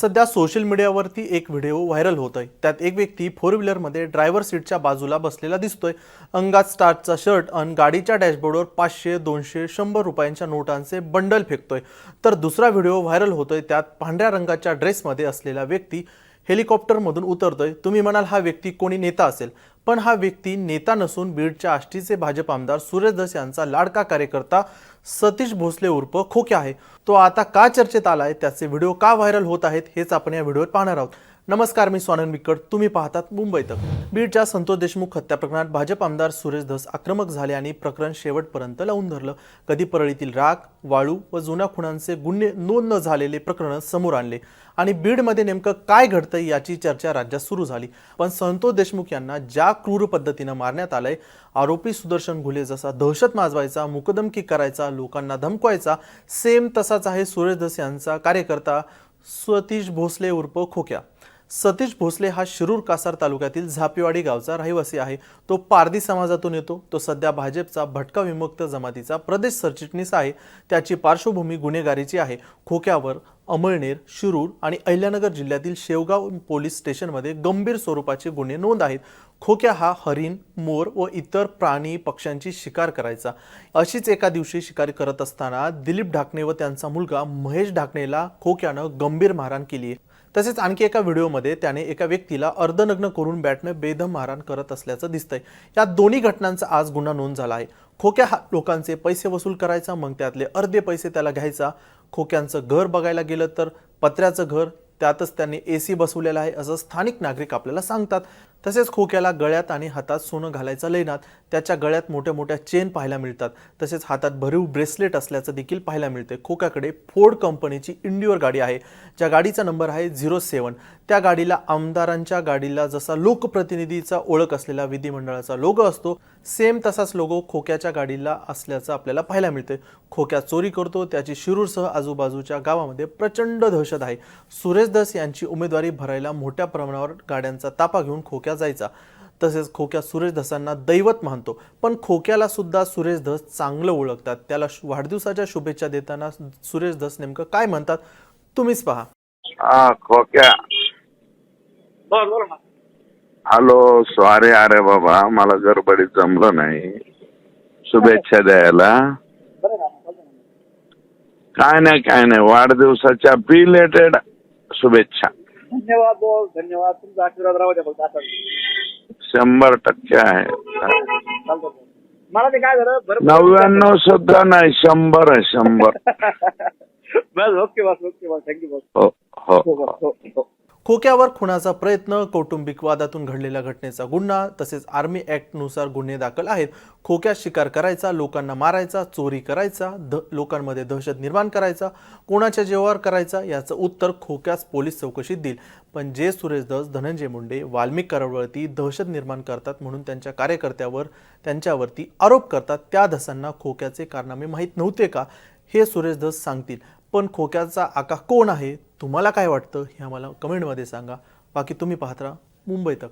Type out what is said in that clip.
सध्या सोशल मीडियावरती एक व्हिडिओ व्हायरल होत आहे त्यात एक व्यक्ती फोर व्हीलरमध्ये ड्रायव्हर सीटच्या बाजूला बसलेला दिसतोय. अंगात स्टार्टचा शर्ट आणि गाडीच्या डॅशबोर्डवर पाचशे दोनशे शंभर रुपयांच्या नोटांचे बंडल फेकतोय. तर दुसरा व्हिडिओ व्हायरल होतोय. त्यात पांढऱ्या रंगाच्या ड्रेसमध्ये असलेला व्यक्ती हेलिकॉप्टरमधून उतरतोय. तुम्ही म्हणाल हा व्यक्ती कोणी नेता असेल. पण हा व्यक्ती नेता नसून बीडच्या आष्टीचे भाजप आमदार सुरेश दस यांचा लाडका कार्यकर्ता सतीश भोसले उर्फ खोके आहे. तो आता का चर्चेत आलाय? त्याचे व्हिडिओ का व्हायरल होत आहेत हेच आपण या व्हिडिओत पाहणार आहोत. नमस्कार मी स्वानंद विकट. तुम्ही पाहतात मुंबई तक. बीडच्या संतोष देशमुख हत्या प्रकरणात भाजप आमदार सुरेश धस आक्रमक झाले आणि प्रकरण शेवटपर्यंत लावून धरलं. कधी परळीतील राग वाळू व जुन्या खुणांचे गुन्हे नोंद न झालेले प्रकरण समोर आणले. आणि बीडमध्ये नेमकं काय घडतं याची चर्चा राज्यात सुरू झाली. पण संतोष देशमुख यांना ज्या क्रूर पद्धतीनं मारण्यात आलंय आरोपी सुदर्शन घुले जसा दहशत माजवायचा मुकदमकी करायचा लोकांना धमकवायचा सेम तसाच आहे सुरेश धस यांचा कार्यकर्ता सतीश भोसले उर्फ खोक्या. सतीश भोसले हा शिरूर कासार तालुक्यातील झापेवाडी गावचा रहिवासी आहे. तो पारधी समाजातून येतो. तो सध्या भाजपचा भटका विमुक्त जमातीचा प्रदेश सरचिटणीस आहे. त्याची पार्श्वभूमी गुन्हेगारीची आहे. खोक्यावर अमळनेर शिरूर आणि अहिल्यानगर जिल्ह्यातील शेवगाव पोलीस स्टेशनमध्ये गंभीर स्वरूपाचे गुन्हे नोंद आहेत. खोक्या हा हरिण मोर व इतर प्राणी पक्ष्यांची शिकार करायचा. अशीच एका दिवशी शिकार करत असताना दिलीप ढाकणे व त्यांचा मुलगा महेश ढाकणेला खोक्यानं गंभीर मारहाण केली आहे तसेच आणखी एका व्हिडिओमध्ये त्याने एका व्यक्तीला अर्धनग्न करून बॅटने बेदम मारहाण करत असल्याचं दिसतंय. या दोन्ही घटनांचा आज गुन्हा नोंद झाला आहे. खोक्या हा लोकांचे पैसे वसूल करायचा मग त्यातले अर्धे पैसे त्याला घ्यायचा. खोक्यांचं घर बघायला गेलं तर पत्र्याचं घर त्यातच त्यांनी ए सी बसवलेला आहे असं स्थानिक नागरिक आपल्याला सांगतात. तसेच खोक्याला गळ्यात आणि हातात सोनं घालायचं लैनात त्याच्या गळ्यात मोठ्या मोठ्या चेन पाहायला मिळतात. तसेच हातात भरीव ब्रेसलेट असल्याचं देखील पाहायला मिळते खोक्याकडे फोर्ड कंपनीची इंडिओर गाडी आहे ज्या गाडीचा नंबर आहे झिरो सेवन त्या गाडीला आमदारांच्या गाडीला जसा लोकप्रतिनिधीचा ओळख असलेला विधिमंडळाचा लोगो असतो सेम तसाच लोगो खोक्याच्या गाडीला असल्याचं आपल्याला पाहायला मिळते खोक्या चोरी करतो त्याची शिरूरसह आजूबाजूच्या गावामध्ये प्रचंड दहशत आहे. सुरेश धस यांची उमेदवारी भरायला मोठ्या प्रमाणावर गाड्यांचा तापा घेऊन खोक्या जायचा. तसेच खोक्या सुरेश धसांना दैवत मानतो. पण खोक्याला सुद्धा सुरेश धस चांगलं ओळखतात. त्याला वाढदिवसाच्या शुभेच्छा देताना सुरेश धस नेमकं काय म्हणतात तुम्हीच पहा. खोक्या. बोल बोल ना हॅलो सॉरी अरे बाबा मला गडबडीत जमलं नाही. शुभेच्छा द्यायला. काय नाही काय नाही वाढदिवसाच्या बिलेटेड शुभेच्छा. धन्यवाद बोल धन्यवाद. तुमचा आशीर्वाद राहू द्या फक्त असं शंभर टक्के आहे. चालतं. मला ते काय झालं बरं नव्याण्णव सुद्धा नाही शंभर आहे शंभर. बस ओके बस ओके बस. थँक्यू बस हो हो हो हो. खोक्यावर खुणाचा प्रयत्न कौटुंबिक वादातून घडलेल्या घटनेचा गुन्हा तसेच आर्मी ॲक्टनुसार गुन्हे दाखल आहेत. खोक्यात शिकार करायचा लोकांना मारायचा चोरी करायचा द लोकांमध्ये दहशत निर्माण करायचा कोणाच्या जेवावर करायचा याचं उत्तर खोक्यास पोलीस चौकशीत देईल. पण जे सुरेश दस धनंजय मुंडे वाल्मिक कराडवरती दहशत निर्माण करतात म्हणून त्यांच्या कार्यकर्त्यावर त्यांच्यावरती आरोप करतात त्या धसांना खोक्याचे कारनामे माहीत नव्हते का? हे सुरेश धस सांगतील. पण खोक्याचा आका कोण आहे? तुम्हाला काय वाटतं हे आम्हाला कमेंटमध्ये सांगा. बाकी तुम्ही पाहत राहा. मुंबई तक.